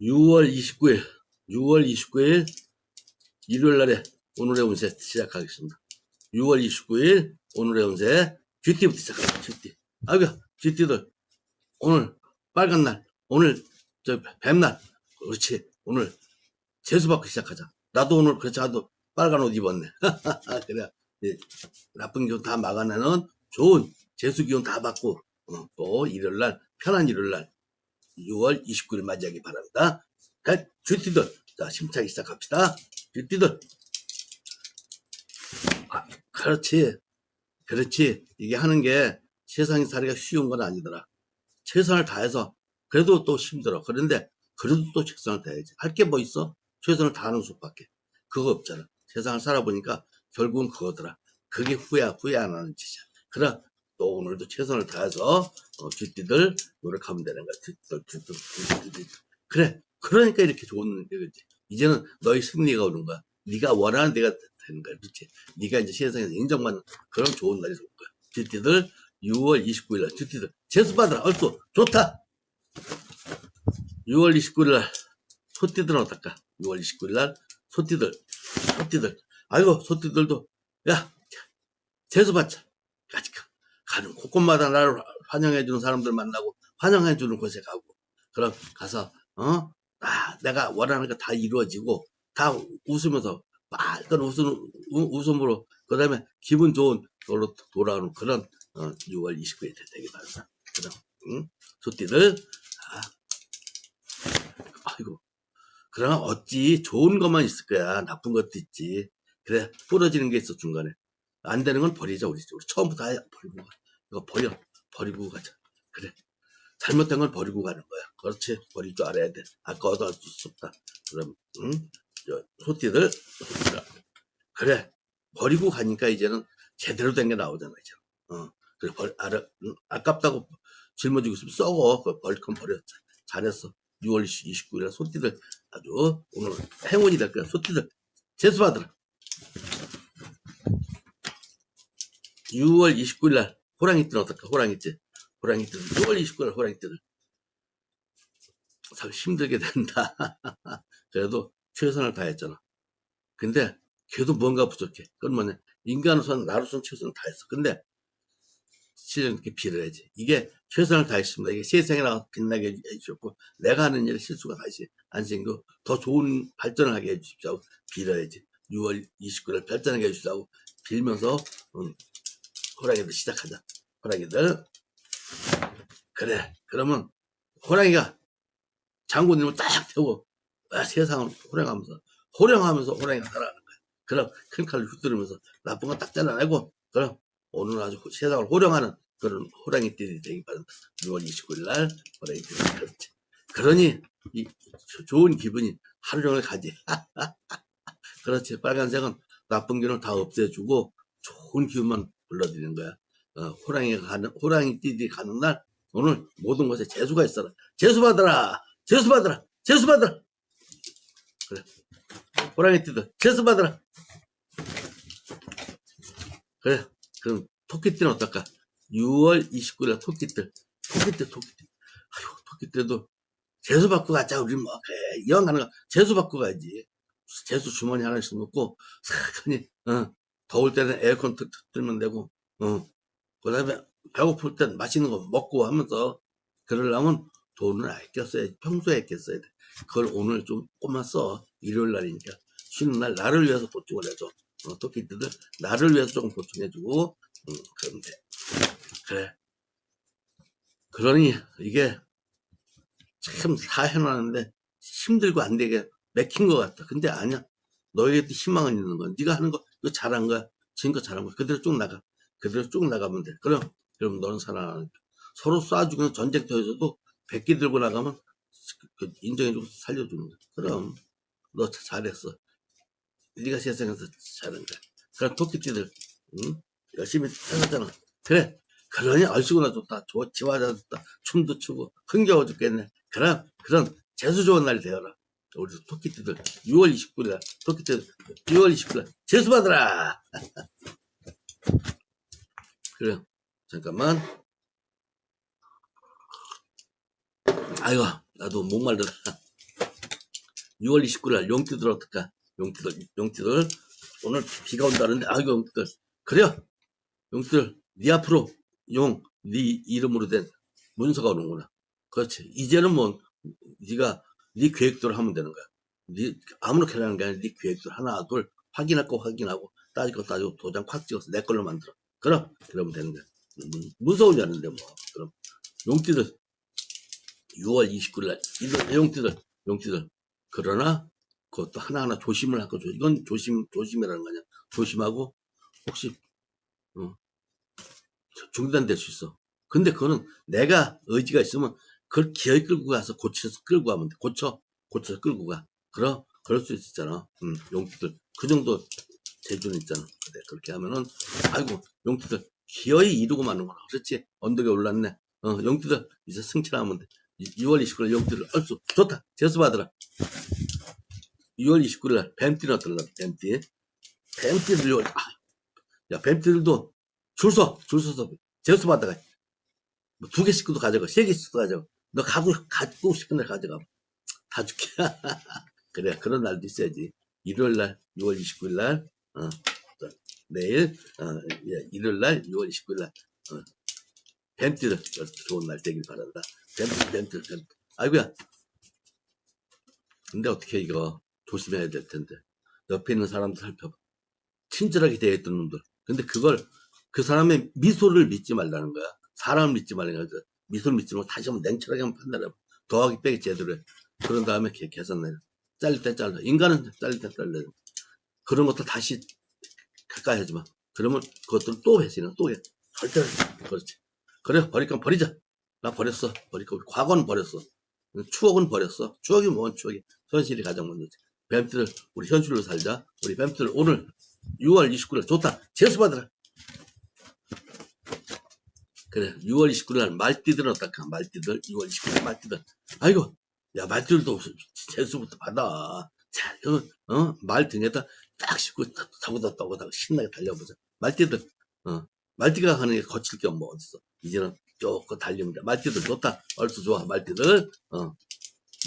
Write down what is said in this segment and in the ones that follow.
6월 29일, 6월 29일 일요일 날에 오늘의 운세 시작하겠습니다. 6월 29일 오늘의 운세 GT부터 시작합니다. GT. 아이고, GT들 오늘 빨간 날, 오늘 저 뱀날, 그렇지. 오늘 재수 받고 시작하자. 나도 오늘 그렇지 않아도 빨간 옷 입었네. 그래. 예, 나쁜 기운 다 막아내는 좋은 재수 기운 다 받고 어, 또 일요일 날 편한 일요일 날 6월 29일 맞이하기 바랍니다. 자, 쥐띠들. 자, 심차게 시작합시다. 쥐띠들. 아, 그렇지. 그렇지. 이게 하는 게 세상에 살기가 쉬운 건 아니더라. 최선을 다해서, 그래도 또 힘들어. 그런데, 그래도 또 최선을 다해야지. 할 게 뭐 있어? 최선을 다하는 수밖에. 그거 없잖아. 세상을 살아보니까 결국은 그거더라. 그게 후회, 후회 안 하는 짓이야. 그래. 또 오늘도 최선을 다해서, 어, 쥐띠들 노력하면 되는 거야. 쥐띠들, 쥐띠들. 그래. 그러니까 이렇게 좋은 거지. 이제는 너의 승리가 오는 거야. 네가 원하는 데가 되는 거야. 그렇지? 네가 이제 세상에서 인정받는 그런 좋은 날이 올 거야. 쥐띠들 6월 29일 날 쥐띠들 재수 받으라. 얼쑤 좋다. 6월 29일 날 소띠들은 어떨까? 6월 29일 날 소띠들 소띠들 아이고 소띠들도 야 재수 받자. 가는 곳곳마다 나를 환영해 주는 사람들 만나고 환영해 주는 곳에 가고. 그럼 가서 어? 아, 내가 원하는 거 다 이루어지고 다 웃으면서 빨간 웃음, 우- 웃음으로 그 다음에 기분 좋은 걸로 돌아오는 그런 어, 6월 29일 되기 바랍니다. 그럼 응? 소띠들. 아, 아이고. 그러나 어찌 좋은 것만 있을 거야. 나쁜 것도 있지. 그래 부러지는 게 있어 중간에 안 되는 건 버리자 우리 우리 처음부터 아예 버리고 가 이거 버려 버리고 가자 그래 잘못된 걸 버리고 가는 거야. 그렇지. 버릴 줄 알아야 돼. 아까 얻어갈 수 없다. 그럼, 응? 저, 소띠들. 그래. 버리고 가니까 이제는 제대로 된 게 나오잖아, 이제. 어. 그래, 벌, 알아, 응? 아깝다고 짊어지고 있으면 썩어. 그 버릴 건 버렸. 잘했어. 6월 29일에 소띠들 아주 오늘 행운이 될 거야. 소띠들. 재수받으라. 6월 29일 날 호랑이띠는 어떨까? 호랑이띠. 호랑이들, 6월 29일 호랑이들. 참 힘들게 된다. 그래도 최선을 다했잖아. 근데 걔도 뭔가 부족해. 그건 뭐냐. 인간으로서는 나로서는 최선을 다했어. 근데 실은 이렇게 빌어야지. 이게 최선을 다했습니다. 이게 세상에 나가서 빛나게 해주셨고 내가 하는 일에 실수가 다시 안 생기고 더 좋은 발전을 하게 해주십시오. 빌어야지. 6월 29일 발전하게 해주시고 빌면서 음, 호랑이들 시작하자. 호랑이들 그래. 그러면 호랑이가 장군님을 딱 태우고 아, 세상을 호령하면서 호령하면서 호랑이가 살아가는 거야. 그럼 큰 칼을 휘두르면서 나쁜 거딱 잘라내고 그럼 오늘 아주 세상을 호령하는 그런 호랑이들이 되기 바랍니다. 6월 29일 날 호랑이들이 그렇지. 그러니 이 조- 좋은 기분이 하루 종일 가지. 그렇지. 빨간색은 나쁜 기운을 다 없애주고 좋은 기운만 불러들이는 거야. 어, 호랑이가 가는 호랑이들이 가는 날 오늘 모든 것에 재수가 있어라. 재수 받아라. 재수 받아라. 재수 받아라. 그래. 호랑이 띠들 재수 받아라. 그래. 그럼 토끼띠는 어떨까? 6월 29일 토끼들. 토끼들, 토끼들. 아이고, 토끼들도 재수 받고 가자. 우리 뭐, 그래. 이왕 가는 거 재수 받고 가야지. 재수 주머니 하나씩 넣고, 사하니, 어, 더울 때는 에어컨 툭 틀면 되고, 어, 그 다음에 배고플 땐 맛있는 거 먹고 하면서 그러려면 돈을 아껴 써야지. 평소에 아껴 써야 돼. 그걸 오늘 좀 꼬마 써. 일요일 날이니까. 쉬는 날 나를 위해서 보충을 해줘. 어, 토끼들은 나를 위해서 조금 보충해주고 음, 그러면 돼. 그래. 그러니 이게 참 다 해놨는데 힘들고 안 되게 맥힌 것 같다. 근데 아니야. 너에게도 희망은 있는 거야. 네가 하는 거 이거 잘한 거야. 지금껏 잘한 거야. 그대로 쭉 나가. 그대로 쭉 나가면 돼. 그럼 그럼 너는 살아나는 거야. 서로 쏴주고 전쟁터에서도 백기 들고 나가면 그 인정해주고 거야. 그럼 너 잘했어. 네가 세상에서 잘한 거야. 그럼 토끼띠들 응? 열심히 살았잖아. 그래. 그러니 얼씨구나 좋다. 좋, 지화자 좋다. 춤도 추고 흥겨워 죽겠네. 그럼 그런 재수 좋은 날이 되어라. 우리 토끼 띠들 6월 29일 날 토끼 띠들 6월 29일 날 재수 받으라. 그래. 잠깐만. 아이고 나도 목말르다. 6월 29일 날 용띠들 어떨까? 용띠들, 용띠들. 오늘 비가 온다는데, 아이고, 용띠들. 그래요. 용띠들, 네 앞으로 용, 네 이름으로 된 문서가 오는구나. 그렇지. 이제는 뭐, 네가 네 계획대로 하면 되는 거야. 네, 아무렇게나 하는 게 아니라 네 계획대로 하나, 둘, 확인할 거 확인하고, 거 따지고, 도장 콱 찍어서 내 걸로 만들어. 그럼, 그러면 되는 거야. 음, 무서우지 않은데, 뭐. 그럼, 용띠들, 6월 29일 날, 이들, 용띠들, 용띠들. 그러나, 그것도 하나하나 조심을 하고, 조- 이건 조심, 조심이라는 거냐. 조심하고, 혹시, 어, 중단될 수 있어. 근데 그거는 내가 의지가 있으면, 그걸 기어이 끌고 가서 고쳐서 끌고 가면 돼. 고쳐, 고쳐서 끌고 가. 그럼, 그럴 수 있잖아. 음, 용띠들. 그 정도 재주는 있잖아. 그래, 그렇게 하면은, 아이고, 용띠들, 기어이 이루고 마는구나. 그렇지. 언덕에 올랐네. 어, 용띠들, 이제 승천하면 돼. 6월 29일 용띠를 얼쑤 좋다 재수 받으라 6월 29일 날 뱀띠는 어떨라 뱀띠 뱀띠들 6월 아, 야 뱀띠들도 줄 서 줄 서서 재수 받아가 뭐 두 개씩도 가져가 세 개씩도 가져가 너 가고 갖고 싶은 날 가져가 다 줄게 그래 그런 날도 있어야지 일요일 날 6월 29일 날 어, 자, 내일 어, 예, 일요일 날 6월 29일 날 어, 뱀띠들 좋은 날 되길 바란다 뱀들, 뱀들, 뱀들. 아이고야. 근데 어떻게 이거 조심해야 될 텐데. 옆에 있는 사람도 살펴봐. 친절하게 대했던 놈들. 근데 그걸 그 사람의 미소를 믿지 말라는 거야. 사람을 믿지 말라는 거야. 미소를 믿지 말고 다시 한번 냉철하게 한번 판단해봐. 더하기 빼기 제대로 해. 그런 다음에 계- 계산 내려. 잘릴 때 잘라. 인간은 잘릴 때 잘라. 그런 것도 다시 가까이 하지 마. 그러면 그것들 또 배신해. 또 해. 절대 그렇지. 그래, 버릴 건 버리자. 나 버렸어. 버리고 과거는 버렸어. 추억은 버렸어. 추억이 뭔 추억이? 현실이 가장 먼저지. 뱀들 우리 현실로 살자. 우리 뱀들 오늘 6월 29일 좋다. 재수 받으라. 그래. 6월 29일 날 말띠들은 어떨까? 말띠들 6월 29일 말띠들. 아이고. 야 말띠들도 재수부터 받아. 자, 이거, 어? 말 등에다 딱 싣고 타고다 타고다 신나게 달려보자. 말띠들. 어. 말띠가 하는 게 거칠 게 뭐 어딨어. 이제는 조금 달립니다. 말띠들 좋다. 얼쑤 좋아. 말띠들. 어.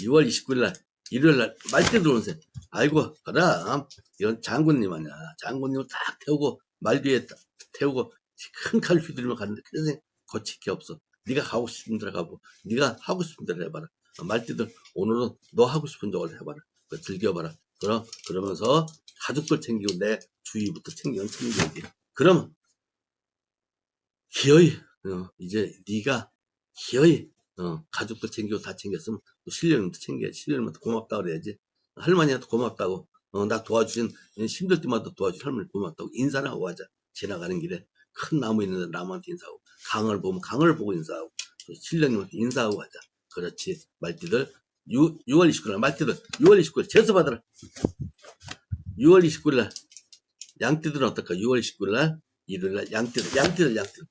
6월 29일 날, 일요일 날, 말띠들 오는세. 아이고, 그럼, 이건 장군님 아니야. 장군님을 딱 태우고, 말 뒤에 딱 태우고, 큰 칼 휘두르며 가는데, 그래서 거칠 게 없어. 네가 가고 싶은 데로 가고, 네가 하고 싶은 대로 해봐라. 어, 말띠들, 오늘은 너 하고 싶은 쪽을 해봐라. 즐겨봐라. 그럼, 그러면서 가족들 챙기고, 내 주위부터 챙기면 챙겨야지. 그러면, 기어이, 어, 이제 네가 기어이 어, 가족도 챙기고 다 챙겼으면 또 신령님도 챙겨야지. 신령님한테 고맙다 그래야지. 할머니한테 고맙다고. 어, 나 도와주신 힘들 때마다 도와주신 할머니 고맙다고 인사를 하고 가자. 지나가는 길에 큰 나무 있는데 나무한테 인사하고 강을 보면 강을 보고 인사하고 또 신령님한테 인사하고 가자. 그렇지. 말띠들 6, 6월 29일 날 말띠들 6월 29일 재수 받으라. 6월 29일 날 양띠들은 어떨까? 6월 29일 날 일요일 날 양띠들 양띠들 양띠들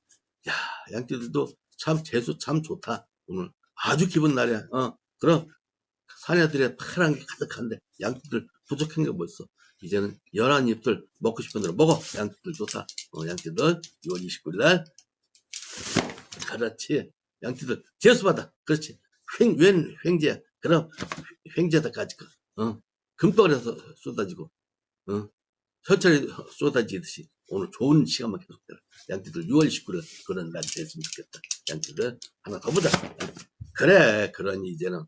야, 양띠들도 참 재수 참 좋다. 오늘 아주 기분 날이야. 어, 그럼 사내들의 파란 게 가득한데 양띠들 부족한 게 뭐 있어? 이제는 연한 잎들 먹고 싶은 대로 먹어. 양띠들 좋다. 어, 양띠들 6월 29일 날 그렇지. 양띠들 재수 받아. 그렇지. 횡, 웬 횡재야. 그럼 횡재다까지 가. 어, 금덩어리에서 쏟아지고 어, 현철이 쏟아지듯이 오늘 좋은 시간만 계속되라. 양띠들 6월 19일 그런 날이 됐으면 좋겠다. 양띠들 하나 더 보자. 그래, 그러니 이제는.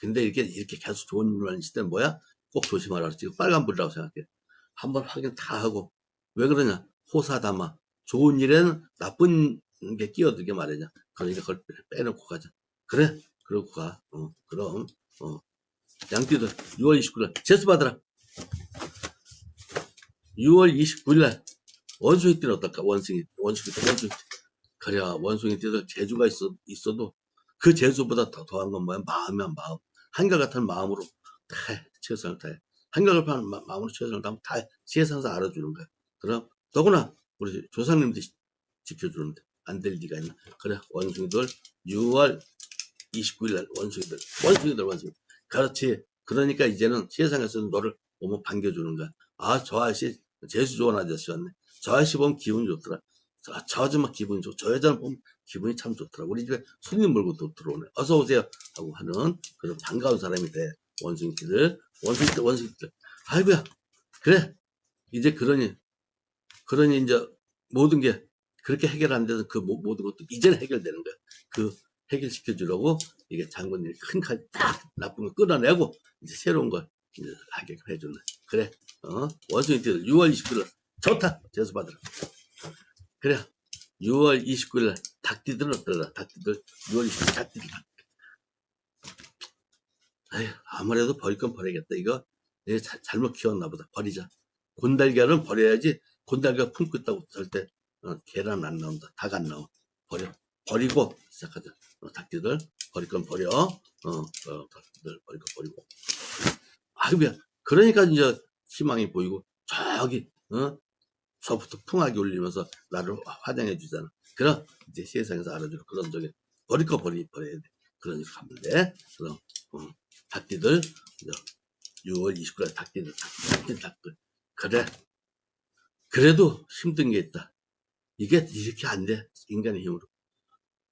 근데 이렇게, 이렇게 계속 좋은 일만 있을 때는 뭐야? 꼭 조심하라. 지금 빨간불이라고 생각해. 한번 확인 다 하고. 왜 그러냐? 호사다마. 좋은 일에는 나쁜 게 끼어들게 말이냐. 그러니까 그걸 빼- 빼놓고 가자. 그래, 그러고 가. 어, 그럼, 어. 양띠들 6월 29일 재수 받으라. 6월 29일 날 원숭이 띠는 어떨까? 원숭이, 원숭이 띠, 원숭이 띠. 그래, 원숭이 띠들 재주가 있어, 있어도 그 재주보다 더 더한 건 뭐야? 마음이야, 마음. 한결같은 마음으로 최선을 다해. 한결같은 마- 마음으로 최선을 다하면 다 해. 세상에서 알아주는 거야. 그럼, 더구나, 우리 조상님들이 지- 지켜주는데, 안 될 리가 있나. 그래, 원숭이들 6월 29일 날 원숭이들, 원숭이들, 원숭이. 그렇지. 그러니까 이제는 세상에서는 너를 보면 반겨주는 거야. 아, 저 아저씨, 재수 좋은 아저씨였네. 저 아저씨 보면 기분이 좋더라. 저, 저 아줌마 기분이 좋고, 저 여자를 보면 기분이 참 좋더라. 우리 집에 손님 몰고 또 들어오네. 어서 오세요. 하고 하는 그런 반가운 사람이 돼. 원숭이들, 원숭이들, 원숭이들. 아이고야. 그래. 이제 그러니, 그러니 이제 모든 게 그렇게 해결 안 돼서 그 모- 모든 것도 이제는 해결되는 거야. 그 해결시켜 주려고 이게 장군님이 큰 칼 딱 나쁜 거 끌어내고 이제 새로운 걸 이제 하게 해주는. 그래. 어? 원숭이들 6월 29일 좋다. 재수 받으라. 그래. 6월 29일 날 닭띠들은 어떨라? 닭띠들 6월 29일 닭띠들. 아휴, 아무래도 버릴 건 버려야겠다. 이거 자- 잘못 키웠나 보다. 버리자. 곤달걀은 버려야지. 곤달걀 품고 있다고 절대 어, 계란 안 나온다. 닭 안 나와. 버려. 버리고 시작하자. 어, 닭띠들 버릴 건 버려. 어, 어 닭띠들 버릴 건 버리고. 아이고야. 그러니까 이제 희망이 보이고 저기 어 서부터 풍하게 울리면서 나를 화장해 주잖아. 그럼 이제 세상에서 알아주는 그런 저기 버릴 거 버리 버려야 돼. 그런 일 하면 돼. 그럼 어, 닭띠들 이제 6월 29일 닭띠들 닭띠들 닭들 그래. 그래도 힘든 게 있다. 이게 이렇게 안 돼. 인간의 힘으로.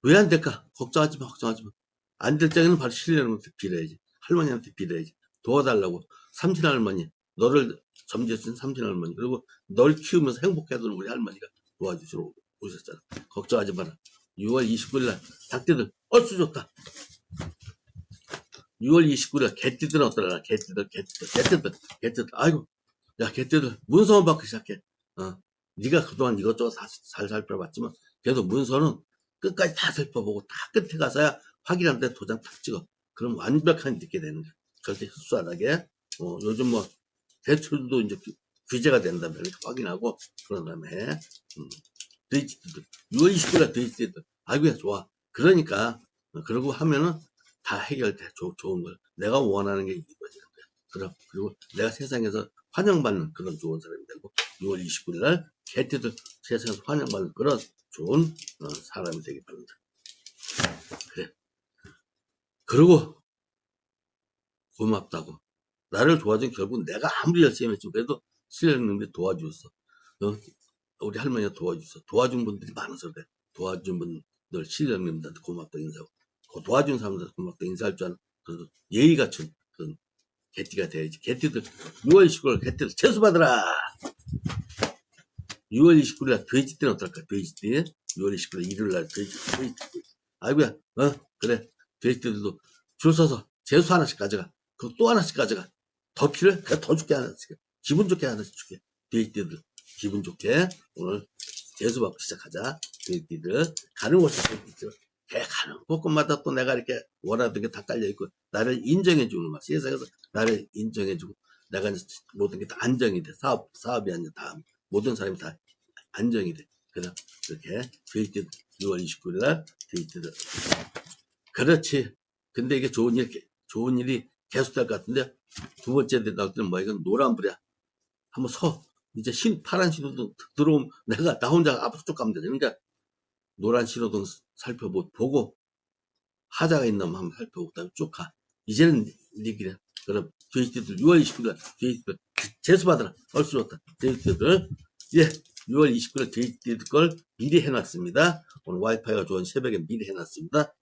왜 안 될까? 걱정하지 마, 걱정하지 마. 안될 적에는 바로 신뢰한테 빌어야지. 할머니한테 빌어야지. 도와달라고. 삼신 할머니, 너를 점지해준 삼신 할머니, 그리고 널 키우면서 행복해하던 우리 할머니가 도와주시러 오셨잖아. 걱정하지 마라. 6월 29일 날 닭띠들, 얼쑤 좋다. 6월 29일 날 개띠들은 어떠라? 개띠들, 개띠들, 개띠들, 개띠들. 아이고, 야, 개띠들, 문서만 받기 시작해. 어. 네가 그동안 이것저것 다잘 살펴봤지만 그래도 문서는 끝까지 다 살펴보고 다 끝에 가서야 확인할 때 도장 탁 찍어. 그럼 완벽한 듣게 되는 거야. 절대 실수 안 하게. 어, 요즘 뭐 대출도 이제 규- 규제가 된다면 확인하고 그런 다음에 해. 음. 돼지들 6월 29일 돼지들 아이고야 좋아. 그러니까 어, 그러고 하면은 다 해결돼. 조- 좋은 걸. 내가 원하는 게 거야. 그럼 그리고 내가 세상에서 환영받는 그런 좋은 사람이 되고 6월 29일 날 개띠들 세상에서 환영받는 그런 좋은 어, 사람이 되기 바랍니다. 그래. 그리고 고맙다고. 나를 도와준 결국 내가 아무리 열심히 했지 그래도 실력님이 도와주었어. 어? 우리 할머니가 도와줬어. 도와준 분들이 많아서 그래. 도와준 분들 실력님들한테 고맙다 인사하고 그 도와준 사람들한테 고맙다 인사할 줄 아는 그래도 예의 갖춘 그런 개띠가 돼야지. 개띠들 6월 29일 개띠들 채수 받으라. 6월 29일 날 돼지 때는 어떨까? 돼지 때 6월 29일 일요일 날 돼지 돼지 때. 아이고야, 어 그래 돼지들도 줄 서서 재수 하나씩 가져가. 그거 또 하나씩 가져가. 더 필요해? 그냥 더 줄게 하나씩. 기분 좋게 하나씩 줄게. 돼지들 기분 좋게 오늘 재수 받고 시작하자. 돼지들 가는 곳에 돼지들. 걔 가는 곳곳마다 또 내가 이렇게 원하던 게 다 깔려 있고 나를 인정해 주는 거야. 세상에서 나를 인정해 주고 내가 이제 모든 게 다 안정이 돼. 사업 사업이 아니라 다 모든 사람이 다 안정이 돼. 그래서 이렇게 돼지들 6월 29일 날 돼지들 그렇지. 근데 이게 좋은 일 좋은 일이 계속될 것 같은데 두 번째 나올 때는 뭐야? 이건 노란불이야. 한번 서. 이제 신 파란 신호등 들어오면 내가 나 혼자 앞으로 쭉 가면 돼. 그러니까 노란 신호등 살펴보고 하자가 있나 한번 살펴보고 그다음에 쭉 가. 이제는 네 길이야. 그럼 돼지들 6월 29일 돼지들 재수 받으라. 얼쑤 좋다. 돼지들 예 6월 29일 돼지들 걸 미리 해놨습니다. 오늘 와이파이가 좋은 새벽에 미리 해놨습니다.